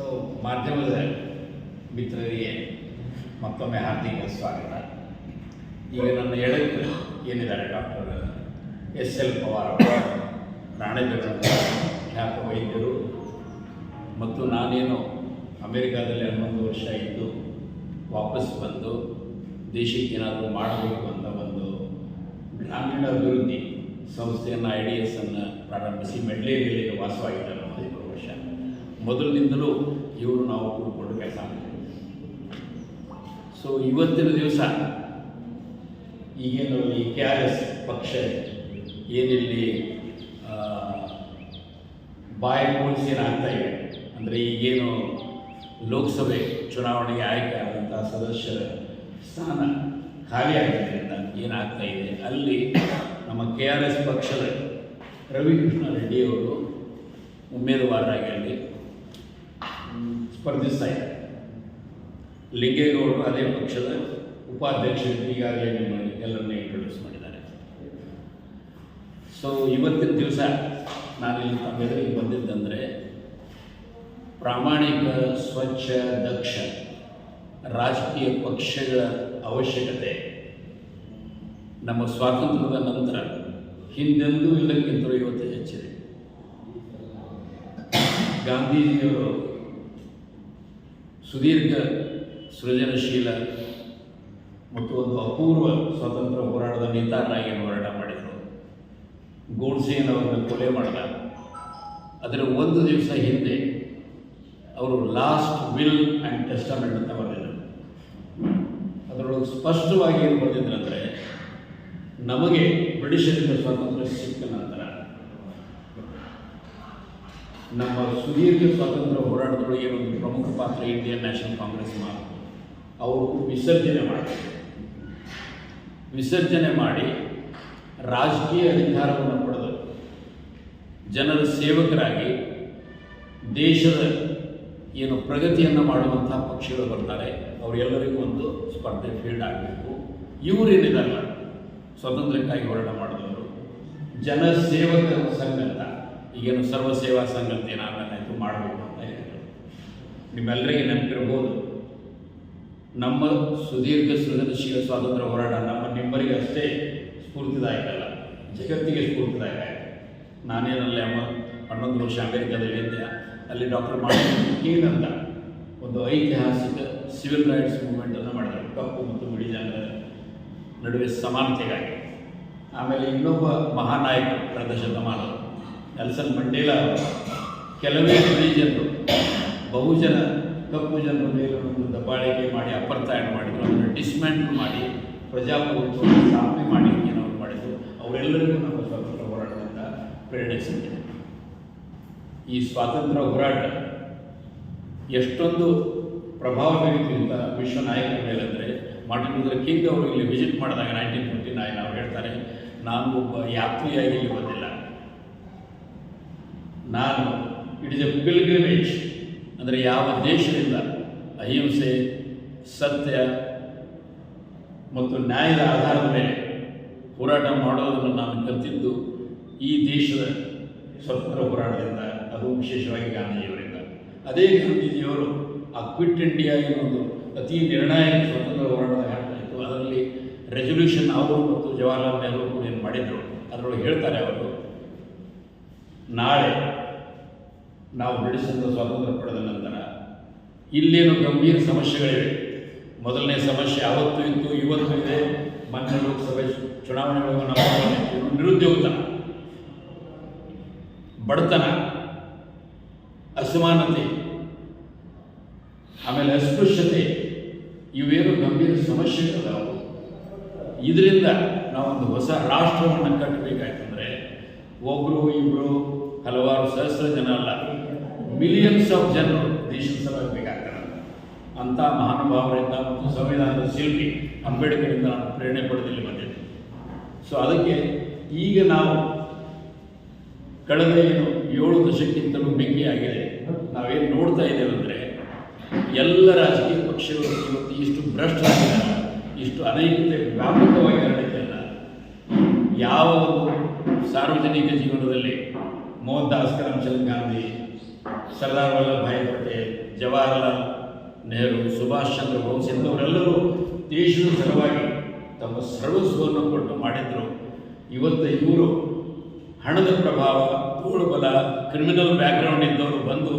So ಮಾಧ್ಯಮದ ಮಿತ್ರರಿಗೆ ಮತ್ತೊಮ್ಮೆ ಹಾರ್ದಿಕ ಸ್ವಾಗತ. ಈಗ ನನ್ನ ಎಡಕ್ಕೆ ಏನಿದ್ದಾರೆ ಡಾಕ್ಟರ್ ಎಸ್ ಎಲ್ ಪವಾರ್ ಅವರು? ಖ್ಯಾತ ವೈದ್ಯರು. ಮತ್ತು ನಾನೇನು ಅಮೇರಿಕಾದಲ್ಲಿ ಹನ್ನೊಂದು ವರ್ಷ ಇದ್ದು ವಾಪಸ್ ಬಂದು ದೇಶಕ್ಕೆ ಏನಾದರೂ ಮಾಡಬೇಕು ಅಂತ ಒಂದು ಗ್ರಾಮೀಣ ಅಭಿವೃದ್ಧಿ ಸಂಸ್ಥೆಯನ್ನು, ಐ ಡಿ ಎಸ್ ಅನ್ನು ಪ್ರಾರಂಭಿಸಿ ಮೆಡ್ಲೇರಿಯಲ್ಲಿ ವಾಸವಾಗಿದ್ದಾರೆ. ಮೊದಲಿನಿಂದಲೂ ಇವರು ನಾವು ಕೂಡಿಕೊಂಡು ಕೆಲಸ ಸೊ ಇವತ್ತಿನ ದಿವಸ ಈಗೇನು ಈ ಕೆ ಆರ್ ಎಸ್ ಪಕ್ಷ ಏನಿಲ್ಲಿ ಬಾಯಿ ಕೂಡಿಸೇನಾಗ್ತಾ ಇದೆ. ಅಂದರೆ ಈಗೇನು ಲೋಕಸಭೆ ಚುನಾವಣೆಗೆ ಆಯ್ಕೆ ಆದಂಥ ಸದಸ್ಯರ ಸ್ಥಾನ ಖಾಲಿ ಆಗಿದ್ದರಿಂದ ಏನಾಗ್ತಾ ಇದೆ. ಅಲ್ಲಿ ನಮ್ಮ ಕೆ ಆರ್ ಎಸ್ ಪಕ್ಷದ ರವಿಕೃಷ್ಣ ರೆಡ್ಡಿಯವರು ಉಮೇದುವಾರರಾಗಿ ಅಲ್ಲಿ ಸ್ಪರ್ಧಿಸ್ತಾ ಇದ್ದಾರೆ ಲಿಂಗೇಗೌಡರು ಅದೇ ಪಕ್ಷದ ಉಪಾಧ್ಯಕ್ಷರು ಈಗಾಗಲೇ ನಿಮ್ಮ ಎಲ್ಲರನ್ನೇ ಇಂಟ್ರೊಡ್ಯೂಸ್ ಮಾಡಿದ್ದಾರೆ. ಸೊ ಇವತ್ತಿನ ದಿವಸ ನಾನಿಲ್ಲಿ ತಮ್ಮೆದುರಿಗೆ ಬಂದಿದ್ದಂದರೆ ಪ್ರಾಮಾಣಿಕ, ಸ್ವಚ್ಛ, ದಕ್ಷ ರಾಜಕೀಯ ಪಕ್ಷಗಳ ಅವಶ್ಯಕತೆ. ನಮ್ಮ ಸ್ವಾತಂತ್ರ್ಯದ ನಂತರ ಹಿಂದೆಂದೂ ಇಲ್ಲಕ್ಕಿಂತಲೂ ಇವತ್ತು ಹೆಚ್ಚಿದೆ. ಗಾಂಧೀಜಿಯವರು ಸುದೀರ್ಘ ಸೃಜನಶೀಲ ಮತ್ತು ಒಂದು ಅಪೂರ್ವ ಸ್ವಾತಂತ್ರ್ಯ ಹೋರಾಟದ ನೇತಾರನಾಗಿ ಹೋರಾಟ ಮಾಡಿದರು. ಗೋಡ್ಸೆಯನ್ನು ಕೊಲೆ ಮಾಡಿದ. ಅದರ ಒಂದು ದಿವಸ ಹಿಂದೆ ಅವರು ಲಾಸ್ಟ್ ವಿಲ್ ಆ್ಯಂಡ್ ಟೆಸ್ಟಮೆಂಟ್ ಅಂತ ಬರೆದಿದ್ದರು ಅದರೊಳಗೆ ಸ್ಪಷ್ಟವಾಗಿ ಏನು ಬರೆದಿದ್ರಂದರೆ ನಮಗೆ ಬ್ರಿಟಿಷರಿಂದ ಸ್ವಾತಂತ್ರ್ಯ ಸಿಕ್ಕ ನಂತರ ನಮ್ಮ ಸುದೀರ್ಘ ಸ್ವಾತಂತ್ರ್ಯ ಹೋರಾಟದೊಳಗೆ ಒಂದು ಪ್ರಮುಖ ಪಾತ್ರ ಇಂಡಿಯನ್ ನ್ಯಾಷನಲ್ ಕಾಂಗ್ರೆಸ್ ಮಾಡಿ ಅವರು ವಿಸರ್ಜನೆ ಮಾಡಿದರು. ವಿಸರ್ಜನೆ ಮಾಡಿ ರಾಜಕೀಯ ಅಧಿಕಾರವನ್ನು ಪಡೆದರು. ಜನರ ಸೇವಕರಾಗಿ ದೇಶದ ಏನು ಪ್ರಗತಿಯನ್ನು ಮಾಡುವಂಥ ಪಕ್ಷಗಳು ಬರ್ತಾರೆ. ಅವರೆಲ್ಲರಿಗೂ ಒಂದು ಸ್ಪರ್ಧೆ ಫೀಲ್ಡ್ ಆಗಬೇಕು. ಇವರೇನಿದಲ್ಲ, ಸ್ವಾತಂತ್ರ್ಯಕ್ಕಾಗಿ ಹೋರಾಟ ಮಾಡಿದವರು. ಜನ ಸೇವಕ ಸಂಘ ಈಗೇನು ಸರ್ವ ಸೇವಾ ಸಂಗತಿ ಇದು ಮಾಡಬೇಕು ಅಂತ ಹೇಳಿದರು. ನಿಮ್ಮೆಲ್ಲರಿಗೆ ನೆನಪಿರ್ಬೋದು, ನಮ್ಮ ಸುದೀರ್ಘ ಸೃಜನಶೀಲ ಸ್ವಾತಂತ್ರ್ಯ ಹೋರಾಟ ನಮ್ಮ ನಿಮ್ಮರಿಗೆ ಅಷ್ಟೇ ಸ್ಫೂರ್ತಿದಾಯಕ ಅಲ್ಲ ಜಗತ್ತಿಗೆ ಸ್ಫೂರ್ತಿದಾಯಕ ಆಯ್ತು. ನಾನೇನಲ್ಲ ಅಮ್ಮ, ಹನ್ನೊಂದು ವರ್ಷ ಅಮೆರಿಕದಲ್ಲಿ ಇದ್ದೆ, ಅಲ್ಲಿ ಡಾಕ್ಟರ್ ಕಿಂಗ್ ಅಂತ ಒಂದು ಐತಿಹಾಸಿಕ ಸಿವಿಲ್ ರೈಟ್ಸ್ ಮೂವ್ಮೆಂಟನ್ನು ಮಾಡಿದರು. ಕಪ್ಪು ಮತ್ತು ಬಿಳಿ ಜನರ ನಡುವೆ ಸಮಾನತೆಗಾಗಿ. ಆಮೇಲೆ ಇನ್ನೊಬ್ಬ ಮಹಾನಾಯಕ ಕಳೆದ ಶತಮಾನದ ನೆಲ್ಸನ್ ಮಂಡೇಲ ಕೆಲವೇ ಜನರು ಬಹುಜನ, ಕಪ್ಪು ಜನರ ಮೇಲೆ ದಬ್ಬಾಳಿಕೆ ಮಾಡಿ ಅಪರ್ತಾಯನ ಮಾಡಿದ್ರು, ಅದನ್ನು ಡಿಸ್ಮ್ಯಾಂಟಲ್ ಮಾಡಿ ಪ್ರಜಾಪ್ರಭುತ್ವ ಸ್ಥಾಪನೆ ಮಾಡಿ ಏನವರು ಮಾಡಿದ್ರು. ಅವರೆಲ್ಲರಿಗೂ ನಮ್ಮ ಸ್ವಾತಂತ್ರ್ಯ ಹೋರಾಟದಿಂದ ಪ್ರೇರಣೆ ಸಿಕ್ಕಿದೆ. ಈ ಸ್ವಾತಂತ್ರ್ಯ ಹೋರಾಟ ಎಷ್ಟೊಂದು ಪ್ರಭಾವ ಬೀರಿತು ವಿಶ್ವ ನಾಯಕರ ಮೇಲೆ ಅಂದರೆ ಮಾರ್ಟಿನ್ ಲೂಥರ್ ಕಿಂಗ್ ಅವರು ಇಲ್ಲಿ ವಿಸಿಟ್ ಮಾಡಿದಾಗ ನೈನ್ಟೀನ್ ಫಿಫ್ಟಿ ನೈನ್ ಅವ್ರು ಹೇಳ್ತಾರೆ ನಾನು ಒಬ್ಬ ಯಾತ್ರಿಯಾಗಿ ಇಲ್ಲಿ ಬಂದಿಲ್ಲ. ನಾನು ಇಟ್ ಇಸ್ ಎ ಪಿಲ್ಗ್ರಿಮೇಜ್ ಅಂದರೆ ಯಾವ ದೇಶದಿಂದ? ಅಹಿಂಸೆ, ಸತ್ಯ ಮತ್ತು ನ್ಯಾಯದ ಆಧಾರದ ಮೇಲೆ ಹೋರಾಟ ಮಾಡೋದನ್ನು ನಾನು ಕಲಿತಿದ್ದು ಈ ದೇಶದ ಸ್ವತಂತ್ರ ಹೋರಾಟದಿಂದ, ಅದು ವಿಶೇಷವಾಗಿ ಗಾಂಧೀಜಿಯವರಿಂದ. ಅದೇ ಗಾಂಧೀಜಿಯವರು ಆ ಕ್ವಿಟ್ ಇಂಡಿಯಾ ಒಂದು ಅತಿ ನಿರ್ಣಾಯಕ ಸ್ವತಂತ್ರ ಹೋರಾಟದ ಇತ್ತು. ಅದರಲ್ಲಿ ರೆಸೊಲ್ಯೂಷನ್ ಅವರು ಮತ್ತು ಜವಾಹರ್ಲಾಲ್ ನೆಹರು ಏನು ಮಾಡಿದರು? ಅದರೊಳಗೆ ಹೇಳ್ತಾರೆ ಅವರು ನಾಳೆ ನಾವು ಬ್ರಿಟಿಷರಿಂದ ಸ್ವಾತಂತ್ರ್ಯ ಪಡೆದ ನಂತರ ಇಲ್ಲೇನು ಗಂಭೀರ ಸಮಸ್ಯೆಗಳಿವೆ. ಮೊದಲನೇ ಸಮಸ್ಯೆ ಅವತ್ತು ಇತ್ತು, ಇವತ್ತು ಇದೆ. ಮೊನ್ನೆ ಲೋಕಸಭೆ ಚುನಾವಣೆಗಳನ್ನು ನಮ್ಮ ನಿರುದ್ಯೋಗತನ ಬಡತನ, ಅಸಮಾನತೆ, ಆಮೇಲೆ ಅಸ್ಪೃಶ್ಯತೆ, ಇವೇನು ಗಂಭೀರ ಸಮಸ್ಯೆಗಳಿದಾವೆ ಇದರಿಂದ ನಾವೊಂದು ಹೊಸ ರಾಷ್ಟ್ರವನ್ನು ಕಟ್ಟಬೇಕಾಯ್ತಂದ್ರೆ ಒಬ್ಬರು ಇಬ್ಬರು ಹಲವಾರು ಸಹಸ್ರ ಜನ ಅಲ್ಲ ಮಿಲಿಯನ್ಸ್ ಆಫ್ ಜನರು ದೇಶದ ಸಲುವಾಗಿ ಬೇಕಾಗ್ತಾರೆ ಅಂಥ ಮಹಾನುಭಾವರಿಂದ ಮತ್ತು ಸಂವಿಧಾನದ ಶಿಲ್ಪಿ ಅಂಬೇಡ್ಕರಿಂದ ಪ್ರೇರಣೆ ಪಡೆದಲ್ಲಿ ಬಂದಿದೆ ಸೊ ಅದಕ್ಕೆ ಈಗ ನಾವು ಕಳೆದ ಏನು ಏಳು ದಶಕ್ಕಿಂತಲೂ ಬೆಂಕಿಯಾಗಿದೆ. ನಾವೇನು ನೋಡ್ತಾ ಇದ್ದೇವೆ ಅಂದರೆ, ಎಲ್ಲ ರಾಜಕೀಯ ಪಕ್ಷಗಳು ಇವತ್ತು ಇಷ್ಟು ಭ್ರಷ್ಟ ಇಷ್ಟು ಅನೈಕತೆ ವ್ಯಾಪಕವಾಗಿ ಹರಡಿದ್ದಲ್ಲ ಯಾವ ಸಾರ್ವಜನಿಕ ಜೀವನದಲ್ಲಿ ಮೋಹನ್ ದಾಸ್ ಕರಮ್ಚಂದ್ ಗಾಂಧಿ, ಸರ್ದಾರ್ ವಲ್ಲಭಭಾಯಿ ಪಟೇಲ್, ಜವಾಹರ್ಲಾಲ್ ನೆಹರು, ಸುಭಾಷ್ ಚಂದ್ರ ಬೋಸ್ ಇಂಥವರೆಲ್ಲರೂ ದೇಶದ ಸಲುವಾಗಿ ತಮ್ಮ ಸರ್ವಸ್ವವನ್ನು ಕೊಟ್ಟು ಮಾಡಿದ್ರು. ಇವತ್ತು ಇವರು ಹಣದ ಪ್ರಭಾವ ತೋಳುಬಲ ಕ್ರಿಮಿನಲ್ ಬ್ಯಾಕ್ಗ್ರೌಂಡ್ ಇದ್ದವರು ಬಂದು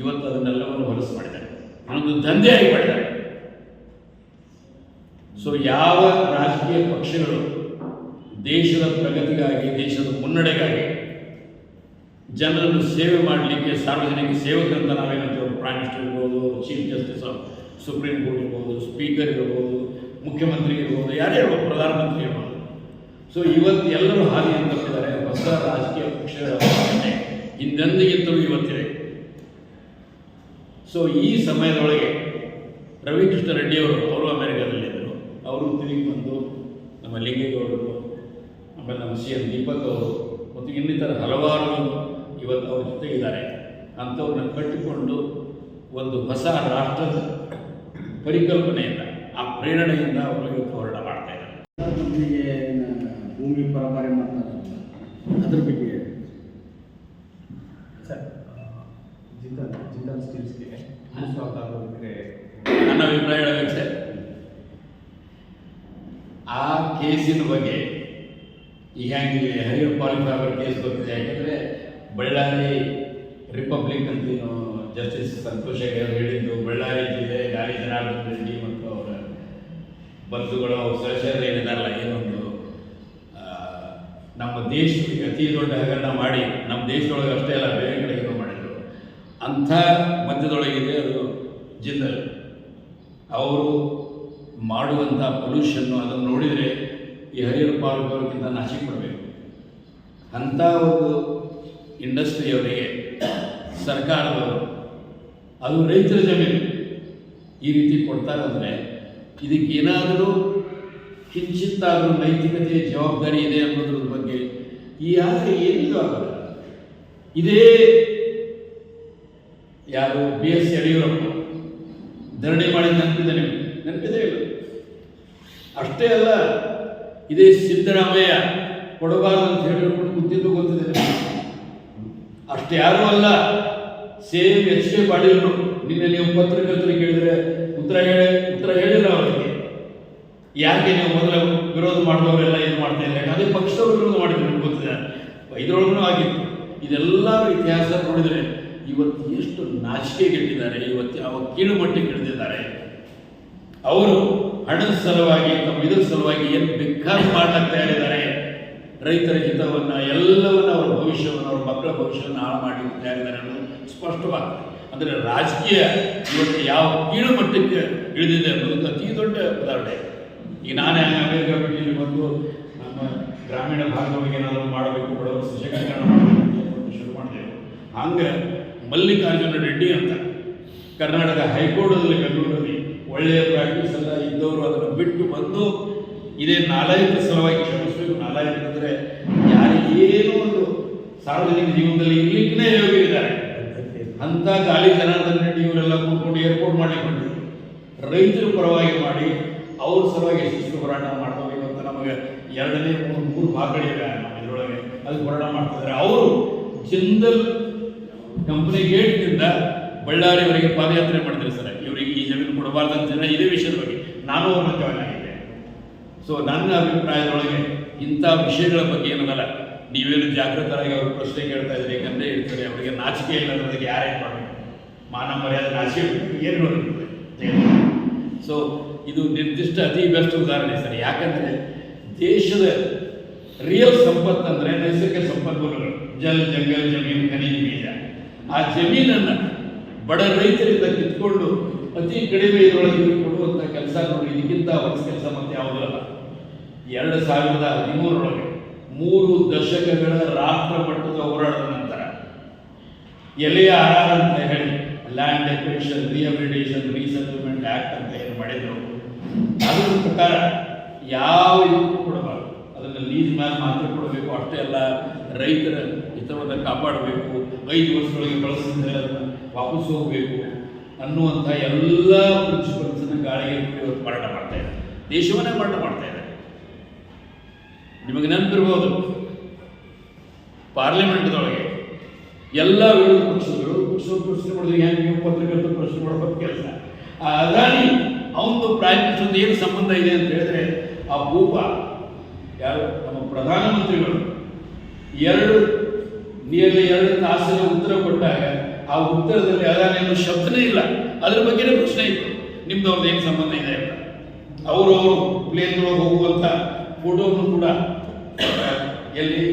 ಇವತ್ತು ಅದನ್ನೆಲ್ಲವನ್ನು ಹೊಲಸು ಮಾಡಿದ್ದಾರೆ. ಒಂದು ದಂಧೆಯಾಗಿ ಮಾಡಿದ್ದಾರೆ. ಸೊ ಯಾವ ರಾಜಕೀಯ ಪಕ್ಷಗಳು ದೇಶದ ಪ್ರಗತಿಗಾಗಿ, ದೇಶದ ಮುನ್ನಡೆಗಾಗಿ ಜನರನ್ನು ಸೇವೆ ಮಾಡಲಿಕ್ಕೆ ಸಾರ್ವಜನಿಕ ಸೇವಕರಂತ ನಾವೇನಂತೀವಿ ಪ್ರೈಮ್ ಮಿನಿಸ್ಟರ್ ಇರ್ಬೋದು chief justice of supreme court ಇರ್ಬೋದು ಸ್ಪೀಕರ್ ಇರ್ಬೋದು, ಮುಖ್ಯಮಂತ್ರಿ ಇರ್ಬೋದು, ಯಾರೇ ಇರ್ಬೋದು, ಪ್ರಧಾನಮಂತ್ರಿ ಇರ್ಬೋದು. ಸೊ ಇವತ್ತು ಎಲ್ಲರೂ ಹಾದಿಯನ್ನು ತಪ್ಪಿದ್ದಾರೆ ಹೊಸ ರಾಜಕೀಯ ಪಕ್ಷಗಳ ಹಿಂದೆಂದಿಗಿಂತಲೂ ಇವತ್ತಿದೆ. ಸೊ ಈ ಸಮಯದೊಳಗೆ ರವಿಕೃಷ್ಣ ರೆಡ್ಡಿಯವರು ಅವರು ಅಮೆರಿಕದಲ್ಲಿದ್ದರು ಅವರು ತಿರುಗಿ ಬಂದು ನಮ್ಮ ಲಿಂಗೇಗೌಡರು, ಆಮೇಲೆ ನಮ್ಮ ಸಿ ಎಂ ದೀಪಕ್ ಅವರು, ಮತ್ತು ಇನ್ನಿತರ ಹಲವಾರು ಇವತ್ತು ಅವ್ರ ಜೊತೆ ಇದ್ದಾರೆ ಅಂಥವ್ರನ್ನ ಕಟ್ಟಿಕೊಂಡು ಒಂದು ಹೊಸ ರಾಷ್ಟ್ರದ ಪರಿಕಲ್ಪನೆಯಿಂದ ಆ ಪ್ರೇರಣೆಯಿಂದ ಅವರು ಇವತ್ತು ಹೋರಾಟ ಮಾಡ್ತಾ ಇದ್ದಾರೆ. ಭೂಮಿ ಪರಂಪರೆ ಮಾಡ್ತಾರಲ್ಲ ಅದ್ರ ಬಗ್ಗೆ ಸರ್ ಜಿಂದಾಲ್ ಜಿಂದಾಲ್ ಸ್ಟೀಲ್ಸ್ಗೆ ನನ್ನ ಅಭಿಪ್ರಾಯ ಹೇಳಬೇಕು ಸರ್. ಆ ಕೇಸಿನ ಬಗ್ಗೆ ಈಗ ಹಂಗೆ ಹರಿಯರ್ ಆಗೋ ಕೇಸ್ ಗೊತ್ತಿದೆ ಯಾಕಂದರೆ ಬಳ್ಳಾರಿ ರಿಪಬ್ಲಿಕ್ ಅಂತ ಏನು ಜಸ್ಟಿಸ್ ಸಂತೋಷ್ ಹೆಗಡೆ ಹೇಳಿದ್ದು, ಬಳ್ಳಾರಿ ಜಿಲ್ಲೆ ಗಾಲಿ ಜನಾರ್ದನ್ ರೆಡ್ಡಿ ಮತ್ತು ಅವರ ಬಂಧುಗಳು ಅವ್ರ ಸದಸ್ಯರು ಏನಿದಾರಲ್ಲ ಏನೊಂದು ನಮ್ಮ ದೇಶಕ್ಕೆ ಅತಿ ದೊಡ್ಡ ಹಗರಣ ಮಾಡಿ, ನಮ್ಮ ದೇಶದೊಳಗೆ ಅಷ್ಟೇ ಅಲ್ಲ, ಬೇರೆ ಕಡೆ ಏನೋ ಮಾಡಿದರು. ಅಂಥ ಮಧ್ಯದೊಳಗಿದೆ ಅದು ಜಿಂದಲ್. ಅವರು ಮಾಡುವಂಥ ಪೊಲ್ಯೂಷನ್ನು ಅದನ್ನು ನೋಡಿದರೆ ಈ ಹರಿಹರ ಅವ್ರಿಗಿಂತ ನಾಶಿಕ್ ಕೊಡಬೇಕು ಅಂಥ ಒಂದು ಇಂಡಸ್ಟ್ರಿಯವರಿಗೆ ಸರ್ಕಾರದವರು ಅದು ರೈತರ ಜಮೀನು. ಈ ರೀತಿ ಕೊಡ್ತಾರೆ ಅಂದರೆ ಇದಕ್ಕೆ ಏನಾದರೂ ಕಿಂಚಿತ್ತಾದರೂ ನೈತಿಕತೆ ಜವಾಬ್ದಾರಿ ಇದೆ ಅನ್ನೋದ್ರ ಬಗ್ಗೆ ಈ ಆಸೆ ಏನಿಲ್ಲ ಇದೇ ಯಾರು ಬಿ ಎಸ್ ಯಡಿಯೂರಪ್ಪ ಧರಣಿ ಮಾಡಿ ನೆನಪಿದೆ ನಿಮಗೆ? ನೆನಪಿದೆ ಅಷ್ಟೇ ಅಲ್ಲ, ಇದೇ ಸಿದ್ದರಾಮಯ್ಯ ಕೊಡಬಾರದು ಅಂತ ಹೇಳಿಕೊಂಡು ಕೂತಿದ್ದು ಗೊತ್ತಿದೆ. ಅಷ್ಟೇ ಯಾರೂ ಅಲ್ಲ. ಸೇಮ್ ಎಚ್ ಕೆ ಪಾಟೀಲ್ರು. ನಿನ್ನೆ ನೀವು ಪತ್ರಕರ್ತರು ಕೇಳಿದ್ರೆ ಉತ್ತರ ಹೇಳಿ, ಉತ್ತರ ಹೇಳಿಲ್ಲ ಅವರಿಗೆ. ಯಾಕೆ ನೀವು ಮೊದಲು ವಿರೋಧ ಮಾಡಿದವರೆಲ್ಲ ಏನು ಮಾಡ್ತಾ ಇದ್ದಾರೆ? ಅದೇ ಪಕ್ಷದವರು ವಿರೋಧ ಮಾಡಿದ್ರು ನಿಮ್ಗೆ ಗೊತ್ತಿದೆ. ಇದ್ರೊಳಗೂ ಆಗಿತ್ತು. ಇದೆಲ್ಲ ಇತಿಹಾಸ ನೋಡಿದರೆ ಇವತ್ತು ಎಷ್ಟು ನಾಚಿಕೆಗೆಟ್ಟಿದ್ದಾರೆ, ಇವತ್ತು ಯಾವ ಕೀಳು ಮಟ್ಟಿಗೆ ಅವರು ಹಣದ ಸಲುವಾಗಿ ತಮ್ಮ ಇದ್ರ ಸಲುವಾಗಿ ಏನು ಬೇಕಾದ ಮಾಡ್ಲಾಗ್ತಾ ತಯಾರಿದ್ದಾರೆ ರೈತರ ಹಿತವನ್ನು ಎಲ್ಲವನ್ನು ಅವರ ಭವಿಷ್ಯವನ್ನು, ಅವ್ರ ಮಕ್ಕಳ ಭವಿಷ್ಯವನ್ನು ಹಾಳು ಮಾಡಲಿಕ್ಕೆ ತಯಾರಿದ್ದಾರೆ ಅನ್ನೋದು ಸ್ಪಷ್ಟವಾಗ್ತದೆ. ಅಂದರೆ ರಾಜಕೀಯ ಇವತ್ತು ಯಾವ ಕೀಳು ಮಟ್ಟಕ್ಕೆ ಇಳಿದಿದೆ ಅನ್ನೋದಕ್ಕೆ ಅತಿ ದೊಡ್ಡ ಉದಾಹರಣೆ. ಈಗ ನಾನು ಇಲ್ಲಿ ಬಂದು ನಮ್ಮ ಗ್ರಾಮೀಣ ಭಾಗದೊಳಗೆ ಏನಾದರೂ ಮಾಡಬೇಕು ಬಡವರ ಸಶಕ್ತೀಕರಣ ಮಾಡಬೇಕು ಅಂತ ಶುರು ಮಾಡಿದೆವು ಹಂಗೆ ಮಲ್ಲಿಕಾರ್ಜುನ ರೆಡ್ಡಿ ಅಂತ ಕರ್ನಾಟಕ ಹೈಕೋರ್ಟದಲ್ಲಿ ಬೆಂಗಳೂರಲ್ಲಿ ಒಳ್ಳೆಯ ಪ್ರಾಕ್ಟೀಸ್ ಎಲ್ಲ ಇದ್ದವರು ಅದನ್ನು ಬಿಟ್ಟು ಬಂದು ಇದೇ ನಾಲಾಯಕ ಸಲುವಾಗಿ ಕ್ಷಮಿಸಬೇಕು ನಾಲಾಯಕ ಅಂದರೆ ಏನೋ ಒಂದು ಸಾರ್ವಜನಿಕ ಜೀವನದಲ್ಲಿ ಇರ್ಲಿಕ್ಕೆ ಯೋಗ್ಯರಿದ್ದಾರೆ ಅಂತ ಗಾಲಿ ಜನಾರ್ದನ್ ರೆಡ್ಡಿ ಇವರೆಲ್ಲ ಕೂತ್ಕೊಂಡು ಏರ್ಪೋರ್ಟ್ ಮಾಡಿಕೊಂಡು ರೈತರ ಪರವಾಗಿ ಮಾಡಿ, ಅವ್ರ ಸಲುವಾಗಿ ಯಶಸ್ವಿ ಹೋರಾಟ ಮಾಡ್ತಾರೆ ಅಂತ ನಮಗೆ ಎರಡನೇ ಮೂರು ಮೂರು ಭಾಗಗಳಿವೆ ನಮ್ಮ ಇದರೊಳಗೆ. ಅದು ಹೋರಾಟ ಮಾಡ್ತಿದ್ದಾರೆ ಅವರು ಜಿಂದಲ್ ಕಂಪನಿ ಗೇಟ್ನಿಂದ ಬಳ್ಳಾರಿವರೆಗೆ ಪಾದಯಾತ್ರೆ ಮಾಡ್ತಿರ್ತಾರೆ. ಸರ್ ಇವರಿಗೆ ಈ ಜಮೀನು ಕೊಡಬಾರ್ದು ಅಂತ ಇದೇ ವಿಷಯದ ಬಗ್ಗೆ. ನಾನು ಅವ್ರನ್ನ ಜಾಯ್ನ್ ಸೊ ನನ್ನ ಅಭಿಪ್ರಾಯದೊಳಗೆ ಇಂಥ ವಿಷಯಗಳ ಬಗ್ಗೆ ಏನಲ್ಲ ನೀವೇನು ಜಾಗೃತರಾಗಿ ಅವರು ಪ್ರಶ್ನೆ ಕೇಳ್ತಾ ಇದ್ದೀರಿ ಯಾಕಂದ್ರೆ ಹೇಳ್ತಾರೆ ಅವರಿಗೆ ನಾಚಿಕೆ ಇಲ್ಲ ಅನ್ನೋದಕ್ಕೆ ಯಾರೇನು ಮಾಡಬೇಕು? ಮಾನ ಮರ್ಯಾದೆ ನಾಚಿಕೆ ಏನು ನೋಡಿರ್ತದೆ ಸೊ ಇದು ನಿರ್ದಿಷ್ಟ ಅತಿ ಬೆಸ್ಟ್ ಉದಾಹರಣೆ ಸರ್. ಯಾಕಂದರೆ ದೇಶದ ರಿಯಲ್ ಸಂಪತ್ತು ಅಂದ್ರೆ ನೈಸರ್ಗಿಕ ಸಂಪನ್ಮೂಲಗಳು. ಜಲ್, ಜಂಗಲ್, ಜಮೀನು, ಖನಿಜ, ಬೀಜ. ಆ ಜಮೀನನ್ನು ಬಡ ರೈತರಿಂದ ಕಿತ್ಕೊಂಡು ಅತಿ ಕಡಿಮೆ ಇದರೊಳಗೆ ಕೊಡುವಂಥ ಕೆಲಸ ನೋಡಿ, ಇದಕ್ಕಿಂತ ಹೊಸ ಕೆಲಸ ಮತ್ತೆ ಯಾವುದಲ್ಲ ಎರಡು ಸಾವಿರದ ಹದಿಮೂರರೊಳಗೆ ಮೂರು ದಶಕಗಳ ರಾಷ್ಟ್ರ ಮಟ್ಟದ ಹೋರಾಟದ ನಂತರ ಎಲೆಯ ಆರ್ ಅಂತ ಹೇಳಿ land acquisition rehabilitation resettlement act ಅಂತ ಏನು ಮಾಡಿದ್ರು, ಅದರ ಪ್ರಕಾರ ಯಾವ ಇದಕ್ಕೂ ಕೊಡಬಾರ್ದು ಅದನ್ನು ಲೀಸ್ ಮೇಲೆ ಮಾತ್ರ ಕೊಡಬೇಕು, ಅಷ್ಟೇ ಅಲ್ಲ, ರೈತರ ಹಿತವನ್ನು ಕಾಪಾಡಬೇಕು, ಐದು ವರ್ಷದೊಳಗೆ ಬಳಸಿದ್ರೆ ಅದನ್ನು ವಾಪಸ್ ಹೋಗಬೇಕು ಅನ್ನುವಂಥ ಎಲ್ಲ ಪ್ರಿನ್ಸಿಪಲ್ಸನ್ನು ಗಾಳಿಗೆ ಮಾರಾಟ ಮಾಡ್ತಾ ಇದ್ದಾರೆ. ದೇಶವನ್ನೇ ಮಾರಾಟ ಮಾಡ್ತಾ ಇದ್ದಾರೆ. ನಿಮಗೆ ನೆನಪಿರ್ಬೋದು. ಪಾರ್ಲಿಮೆಂಟ್ದೊಳಗೆ ಎಲ್ಲ ವಿರೋಧ ಪಕ್ಷಗಳು ಪಕ್ಷ ಪ್ರಶ್ನೆ ಮಾಡಿದ್ರು ಹೆಂಗೆ ನೀವು ಪತ್ರಕರ್ತರು ಪ್ರಶ್ನೆ ಕೆಲಸ. ಆ ಅದಾನಿ ಅವನದು ಪ್ರೈಮ್ ಏನು ಸಂಬಂಧ ಇದೆ ಅಂತ ಹೇಳಿದ್ರೆ, ಆ ಭೂಪ, ಯಾರು? ನಮ್ಮ ಪ್ರಧಾನಮಂತ್ರಿಗಳು. ಎರಡು, ನಿಯರ್ಲಿ ಎರಡು ತಾಸಿನ ಉತ್ತರ ಕೊಟ್ಟಾಗ ಆ ಉತ್ತರದಲ್ಲಿ ಅದಾನಿ ಅನ್ನೋ ಶಬ್ದನೇ ಇಲ್ಲ. ಅದ್ರ ಬಗ್ಗೆನೇ ಪ್ರಶ್ನೆ ಇತ್ತು. ನಿಮ್ದು ಅವ್ರದ್ದು ಏನು ಸಂಬಂಧ ಇದೆ ಅಂತ. ಅವರು ಅವರು ಪ್ಲೇನ್ ಹೋಗುವಂಥ ಫೋಟೋವನ್ನು ಕೂಡ ಎಲ್ಲಿ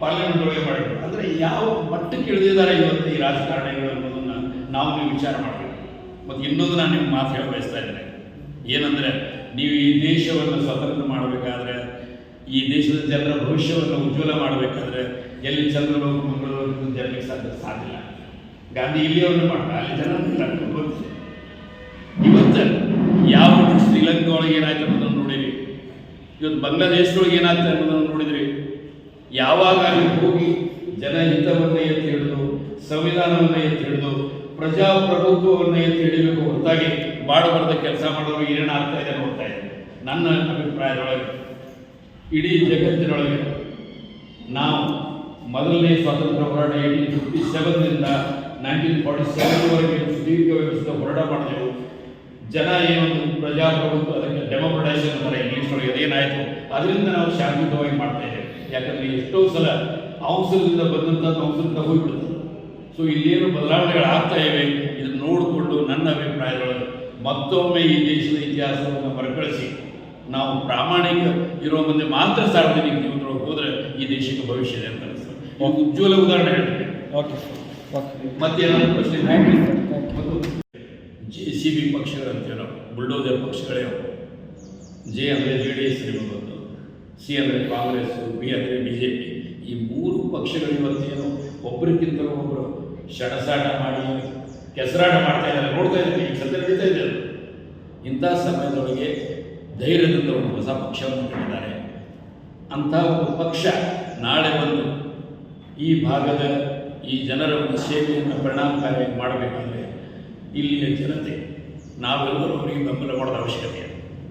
ಪಾರ್ಲಿಮೆಂಟ್ ಒಳಗೆ ಮಾಡಿದ್ರು. ಅಂದರೆ ಯಾವ ಮಟ್ಟಕ್ಕೆ ಇಳಿದಿದ್ದಾರೆ ಇವತ್ತು ಈ ರಾಜಕಾರಣಿಗಳು ಅನ್ನೋದನ್ನ ನಾವು ನೀವು ವಿಚಾರ ಮಾಡಬೇಕು. ಮತ್ತು ಇನ್ನೊಂದು ನಾನು ನಿಮ್ಗೆ ಮಾತು ಹೇಳ ಬಯಸ್ತಾ ಇದ್ದೇನೆ. ಏನಂದರೆ, ನೀವು ಈ ದೇಶವನ್ನು ಸ್ವತಂತ್ರ ಮಾಡಬೇಕಾದ್ರೆ, ಈ ದೇಶದ ಜನರ ಭವಿಷ್ಯವನ್ನು ಉಜ್ವಲ ಮಾಡಬೇಕಾದ್ರೆ ಎಲ್ಲಿ ಚಂದ್ರಲೋಕ ಮಂಗಳೂರು ಜನರಿಗೆ ಸಾಧ್ಯ ಸಾಧ್ಯ ಗಾಂಧಿ ಇಲ್ಲಿಯವನ್ನು ಮಾಡ್ತಾರೆ, ಅಲ್ಲಿ ಜನ ಇವತ್ತು ಯಾವ ಶ್ರೀಲಂಕಾ ಒಳಗೆ ಏನಾಯ್ತು ಇವತ್ತು ಬಾಂಗ್ಲಾದೇಶದೊಳಗೆ ಏನಾಗ್ತದೆ ಅನ್ನೋದನ್ನು ನೋಡಿದ್ರಿ. ಯಾವಾಗ ಅಲ್ಲಿ ಹೋಗಿ ಜನಹಿತವನ್ನು ಎತ್ತಿ ಹಿಡಿದು, ಸಂವಿಧಾನವನ್ನು ಎತ್ತಿ ಹಿಡಿದು, ಪ್ರಜಾಪ್ರಭುತ್ವವನ್ನು ಎತ್ತಿ ಹಿಡಿಬೇಕು ಹೊರತಾಗಿ ಮಾಡಬಾರ್ದ ಕೆಲಸ ಮಾಡೋರು ಏನೇನಾಗ್ತಾ ಇದೆ ನೋಡ್ತಾ ಇದೆ ನನ್ನ ಅಭಿಪ್ರಾಯದೊಳಗೆ, ಇಡೀ ಜಗತ್ತಿನೊಳಗೆ ನಾವು ಮೊದಲನೇ ಸ್ವಾತಂತ್ರ್ಯ ಹೋರಾಟ ಏಯ್ಟೀನ್ ಫಿಫ್ಟಿ ಸೆವೆನ್ನಿಂದ ನೈನ್ಟೀನ್ ಫಾರ್ಟಿ ಸೆವೆನ್ವರೆಗೆ ಸುದೀರ್ಘ ವ್ಯವಸ್ಥೆ ಹೋರಾಟ ಮಾಡಿದೆವು. ಜನ ಏನೊಂದು ಪ್ರಜಾಪ್ರಭುತ್ವ ಅದಕ್ಕೆ ಡೆಮೋಕ್ರಟೈಸೇಷನ್ ಅಂತಾರೆ ಇಂಗ್ಲೀಷ್ ಒಳಗೆ ಅದೇನಾಯಿತು ಅದರಿಂದ ನಾವು ಶಾಂತಿಯುತವಾಗಿ ಮಾಡ್ತಾ ಇದ್ದೇವೆ. ಯಾಕಂದರೆ ಎಷ್ಟೋ ಸಲ ಅಂಶದಿಂದ ಬಂದಂಥದ್ದು ಅಂಶದ ಹೋಗ್ಬಿಡುತ್ತೆ. ಸೊ ಇಲ್ಲೇನು ಬದಲಾವಣೆಗಳು ಆಗ್ತಾ ಇವೆ ಇದನ್ನು ನೋಡಿಕೊಂಡು ನನ್ನ ಅಭಿಪ್ರಾಯದೊಳಗೆ ಮತ್ತೊಮ್ಮೆ ಈ ದೇಶದ ಇತಿಹಾಸವನ್ನು ಮರುಕಳಿಸಿ ನಾವು ಪ್ರಾಮಾಣಿಕ ಇರೋ ಮುಂದೆ ಮಾತ್ರ ಸಾರ್ವಜನಿಕ ಜೀವನದೊಳಗೆ ಹೋದ್ರೆ ಈ ದೇಶಕ್ಕೆ ಭವಿಷ್ಯ ಇದೆ ಅಂತ ಅನಿಸ್ತದೆ. ಉಜ್ವಲ ಉದಾಹರಣೆ ಹೇಳ್ತೀನಿ. ಓಕೆ ಮತ್ತೆ ಓಕೆ ಮತ್ತೇನಾದ್ರು ಪ್ರಶ್ನೆ? ಜೆ ಸಿ ಬಿ ಪಕ್ಷಗಳು ನಾವು ಬುಲ್ಡೋಜರ್ ಪಕ್ಷಗಳೇ ಅವು. ಜೆ ಅಂದರೆ ಜೆ ಡಿ ಎಸ್ ಇರ್ಬೋದು ಸಿ ಅಂದರೆ ಕಾಂಗ್ರೆಸ್ಸು ಬಿ ಅಂದರೆ ಬಿ ಜೆ ಪಿ. ಈ ಮೂರು ಪಕ್ಷಗಳು ಇವತ್ತೇನು ಒಬ್ಬರಿಗಿಂತ ಒಬ್ಬರು ಷಡಸಾಟ ಮಾಡಿ, ಕೆಸರಾಟ ಮಾಡ್ತಾ ಇದ್ದಾರೆ, ನೋಡ್ತಾ ಇದ್ದೀವಿ ಈಗ ಸದ್ಯ ನಡೀತಾ ಇದೆ ಅದು. ಇಂಥ ಸಮಯದೊಳಗೆ ಧೈರ್ಯದಿಂದ ಒಂದು ಹೊಸ ಪಕ್ಷವನ್ನು ಕಟ್ಟಿದ್ದಾರೆ ಅಂಥ ಒಂದು ಪಕ್ಷ ನಾಳೆ ಬಂದು ಈ ಭಾಗದ ಈ ಜನರ ಒಂದು ಸೇವೆಯನ್ನು ಪರಿಣಾಮಕಾರಿಯಾಗಿ ಮಾಡಬೇಕಾದ್ರೆ ಇಲ್ಲಿಯ ಜನತೆ, ನಾವೆಲ್ಲರೂ ಅವರಿಗೆ ಬೆಂಬಲ ಮಾಡೋದ ಅವಶ್ಯಕತೆ.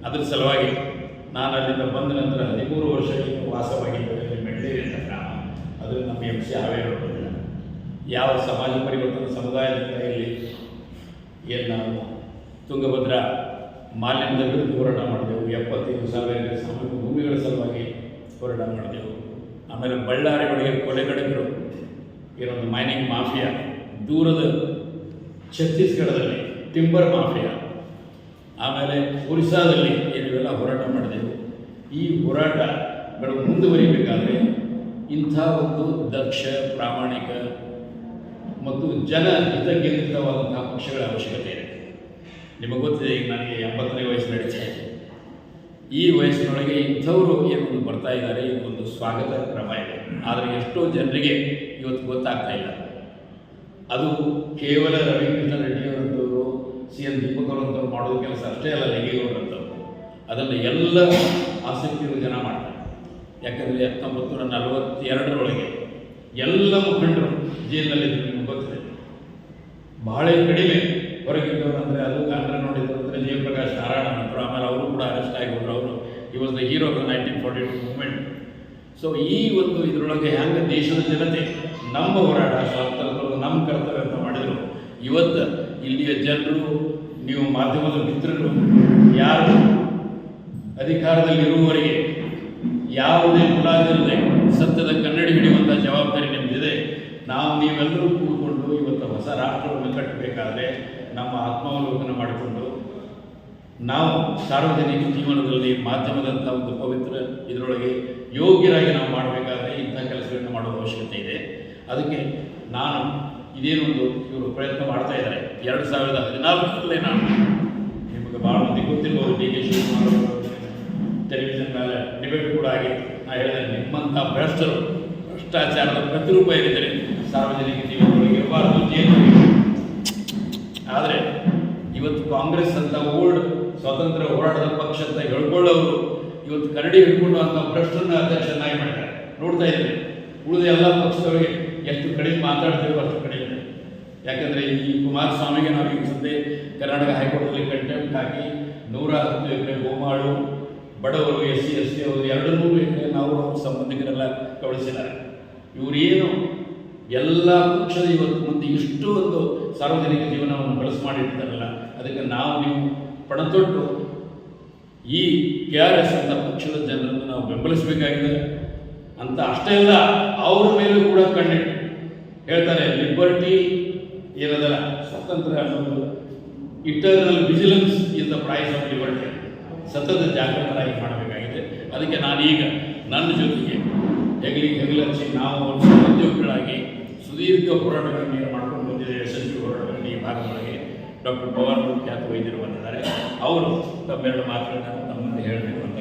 ಅದರ ಸಲುವಾಗಿ ನಾನು ಅಲ್ಲಿಂದ ಬಂದ ನಂತರ ಹದಿಮೂರು ವರ್ಷ ವಾಸವಾಗಿದ್ದರೆ ಅಂತ ಗ್ರಾಮ ಅದು ನಮ್ಮ ಎಂ ಸಿ ಹಾವೇರಿ ಯಾವ ಸಮಾಜ ಪರಿವರ್ತನ ಸಮುದಾಯದಿಂದ ಇಲ್ಲಿ ಏನು ನಾವು ತುಂಗಭದ್ರಾ ಮಾಲಿನ್ಯದ ವಿರುದ್ಧ ಹೋರಾಟ ಮಾಡಿದೆವು, ಎಪ್ಪತ್ತೈದು ಸಾವಿರ ಸಾಮೂಹಿಕ ಭೂಮಿಗಳ ಸಲುವಾಗಿ ಹೋರಾಟ ಮಾಡಿದೆವು. ಆಮೇಲೆ ಬಳ್ಳಾರಿ ಒಳಗೆ ಕೊಲೆಗಡಕರು ಏನೊಂದು ಮೈನಿಂಗ್ ಮಾಫಿಯಾ ದೂರದ ಛತ್ತೀಸ್ಗಢದಲ್ಲಿ ಟಿಂಬರ್ ಮಾಫಿಯಾ, ಆಮೇಲೆ ಒರಿಸ್ಸಾದಲ್ಲಿ ಏನಿವೆಲ್ಲ ಹೋರಾಟ ಮಾಡಿದೆವು, ಈ ಹೋರಾಟಗಳು ಮುಂದುವರಿಬೇಕಾದರೆ ಇಂಥ ಒಂದು ದಕ್ಷ, ಪ್ರಾಮಾಣಿಕ ಮತ್ತು ಜನ ಹಿತಕೇಂದ್ರಿತವಾದಂತಹ ಪಕ್ಷಗಳ ಅವಶ್ಯಕತೆ ಇದೆ. ನಿಮಗೆ ಗೊತ್ತಿದೆ, ಈಗ ನನಗೆ ಎಂಬತ್ತನೇ ವಯಸ್ಸು ನಡೀತಾ ಇದೆ. ಈ ವಯಸ್ಸಿನೊಳಗೆ ಇಂಥವರು ಏನೊಂದು ಬರ್ತಾ ಇದ್ದಾರೆ ಇದೊಂದು ಸ್ವಾಗತ ಕ್ರಮ ಇದೆ. ಆದರೆ ಎಷ್ಟೋ ಜನರಿಗೆ ಇವತ್ತು ಗೊತ್ತಾಗ್ತಾ ಇಲ್ಲ. ಅದು ಕೇವಲ ರವಿಕೃಷ್ಣ ರೆಡ್ಡಿಯವರಂಥವರು, ಸಿ ಎನ್ ದೀಪಕ್ ಅವರಂಥವ್ರು ಮಾಡೋದು ಕೆಲಸ ಅಷ್ಟೇ ಅಲ್ಲ ಲಿಂಗೇಗೌಡರಂಥವ್ರು ಅದನ್ನು ಎಲ್ಲ ಆಸಕ್ತಿಗಳು ಜನ ಮಾಡ್ತಾರೆ. ಯಾಕಂದರೆ ಹತ್ತೊಂಬತ್ತು ನೂರ ನಲವತ್ತೆರಡರೊಳಗೆ ಎಲ್ಲ ಮುಖಂಡರು ಜೈಲಿನಲ್ಲಿದ್ದರು ನಿಮ್ಗೆ ಗೊತ್ತಿದೆ ಬಹಳ ಕಡಿಮೆ ಹೊರಗಿದ್ದವರು ಅಂದರೆ ಅದು ಕಾಂಗ್ರೆ ನೋಡಿದ್ರು ಅಂದರೆ ಜಯಪ್ರಕಾಶ್ ನಾರಾಯಣ ಅಂತರು ಆಮೇಲೆ ಅವರು ಕೂಡ ಅರೆಸ್ಟ್ ಆಗಿ ಹೋದರು ಅವರು ಈ was the hero of nineteen forty two movement so ಈ ಒಂದು ಇದರೊಳಗೆ ಹ್ಯಾಂಗೆ ದೇಶದ ಜನತೆ ನಮ್ಮ ಹೋರಾಟ ಸ್ವಾತಂತ್ರ್ಯ ನಮ್ಮ ಕರ್ತವ್ಯ ಅಂತ ಮಾಡಿದರು. ಇವತ್ತು ಇಲ್ಲಿಯ ಜನರು, ನೀವು ಮಾಧ್ಯಮದ ಮಿತ್ರರು, ಯಾರು? ಅಧಿಕಾರದಲ್ಲಿರುವವರೆಗೆ ಯಾವುದೇ ಮುಲಾಜಿಲ್ಲದೆ ಸತ್ಯದ ಕನ್ನಡಿ ಹಿಡಿಯುವಂಥ ಜವಾಬ್ದಾರಿ ನಿಮ್ಮದಿದೆ ನಾವು ನೀವೆಲ್ಲರೂ ಕೂತ್ಕೊಂಡು ಇವತ್ತು ಹೊಸ ರಾಷ್ಟ್ರವನ್ನು ಕಟ್ಟಬೇಕಾದ್ರೆ ನಮ್ಮ ಆತ್ಮಾವಲೋಕನ ಮಾಡಿಕೊಂಡು ನಾವು ಸಾರ್ವಜನಿಕ ಜೀವನದಲ್ಲಿ ಮಾಧ್ಯಮದಂಥ ಒಂದು ಪವಿತ್ರ ಇದರೊಳಗೆ ಯೋಗ್ಯರಾಗಿ ನಾವು ಮಾಡಬೇಕಾದ್ರೆ ಇಂಥ ಕೆಲಸಗಳನ್ನು ಮಾಡುವ ಅವಶ್ಯಕತೆ ಇದೆ ಅದಕ್ಕೆ ನಾನು ಇದೇನೊಂದು ಇವರು ಪ್ರಯತ್ನ ಮಾಡ್ತಾ ಇದ್ದಾರೆ. ಎರಡು ಸಾವಿರದ ಹದಿನಾಲ್ಕರಲ್ಲೇ ನಾನು ನಿಮಗೆ ಭಾಳ ಮಂದಿ ಗೊತ್ತಿರ್ಬೋದು ಡಿ ಕೆ ಶಿವಕುಮಾರ್ ಟೆಲಿವಿಷನ್ ಮೇಲೆ ಡಿಬೇಟ್ ಕೂಡ ಆಗಿತ್ತು ನಾನು ಹೇಳಿದೆ, ನಿಮ್ಮಂಥ ಭ್ರಷ್ಟರು ಭ್ರಷ್ಟಾಚಾರದ ಪ್ರತಿರೂಪ ಏನಿದ್ದಾರೆ ಸಾರ್ವಜನಿಕ ಜೀವನದೊಳಗೆ ಇರಬಾರ್ದು ಜೇನು ಆದರೆ ಇವತ್ತು ಕಾಂಗ್ರೆಸ್ ಅಂತ ಓಲ್ಡ್ ಸ್ವಾತಂತ್ರ್ಯ ಹೋರಾಟದ ಪಕ್ಷ ಅಂತ ಹೇಳ್ಕೊಳ್ಳೋರು ಇವತ್ತು ಕರಡಿ ಹಿಡ್ಕೊಂಡು ಅಂತ ಭ್ರಷ್ಟರನ್ನ ಅಧ್ಯಕ್ಷನಾಗಿ ಮಾಡ್ತಾರೆ ನೋಡ್ತಾ ಇದ್ದೀವಿ ಉಳಿದ ಎಲ್ಲ ಪಕ್ಷದವರಿಗೆ ಕಡಿಮೆ ಮಾತಾಡ್ತೇವೆ ಅಷ್ಟು ಕಡಿಮೆ ಯಾಕಂದರೆ ಈ ಕುಮಾರಸ್ವಾಮಿಗೆ ನಾವು ಈಗ ಸದ್ಯ ಕರ್ನಾಟಕ ಹೈಕೋರ್ಟಲ್ಲಿ ಕಂಟೆಂಪ್ಟ್ ಹಾಕಿ ನೂರ ಹತ್ತು ಎಕರೆ ಗೋಮಾಳು, ಬಡವರು, ಎಸ್ ಸಿ, ಎಸ್ ಟಿ ಅವರು ಎರಡು ನೂರು ಎಕರೆ ನಾವು ಸಂಬಂಧಿಕರೆಲ್ಲ ಕಳಿಸಿದ್ದಾರೆ ಇವರೇನು ಎಲ್ಲ ಪಕ್ಷದ ಇವತ್ತು ಮುಂದೆ ಇಷ್ಟು ಒಂದು ಸಾರ್ವಜನಿಕ ಜೀವನವನ್ನು ಬಳಸಿ ಮಾಡಿರ್ತಾರಲ್ಲ ಅದಕ್ಕೆ ನಾವು ನೀವು ಪಣತೊಟ್ಟು ಈ ಕೆ ಆರ್ ಎಸ್ ಅಂತ ಪಕ್ಷದ ಜನರನ್ನು ನಾವು ಬೆಂಬಲಿಸಬೇಕಾಗಿದೆ ಅಂತ ಅಷ್ಟೇ ಅಲ್ಲ, ಅವ್ರ ಮೇಲೂ ಕೂಡ ಕಣ್ಣಿಟ್ಟು. ಹೇಳ್ತಾರೆ ಲಿಬರ್ಟಿ ಏನದಲ್ಲ ಸ್ವಾತಂತ್ರ್ಯ ಅನ್ನೋದು. Internal vigilance in the price of liberty ಸತತ ಜಾಗೃತರಾಗಿ ಮಾಡಬೇಕಾಗಿದೆ. ಅದಕ್ಕೆ ನಾನೀಗ ನನ್ನ ಜೊತೆಗೆ ಹೆಗಲಿ, ಹೆಗಲಚ್ಚಿ ನಾವು ಉದ್ಯೋಗಿಗಳಾಗಿ ಸುದೀರ್ಘ ಹೋರಾಟಗಳನ್ನು ಏನು ಮಾಡ್ಕೊಂಡು ಬಂದಿದೆ ಯಶಸ್ವಿ ಹೋರಾಟಗಳಲ್ಲಿ ಈ ಡಾಕ್ಟರ್ ಪವನ್ ಖ್ಯಾತ ವೈದ್ಯರು ಬಂದಿದ್ದಾರೆ. ಅವರು ತಮ್ಮೆರಡು ಮಾತುಗಳನ್ನು ನಮ್ಮಲ್ಲಿ ಹೇಳಬೇಕು ಅಂತ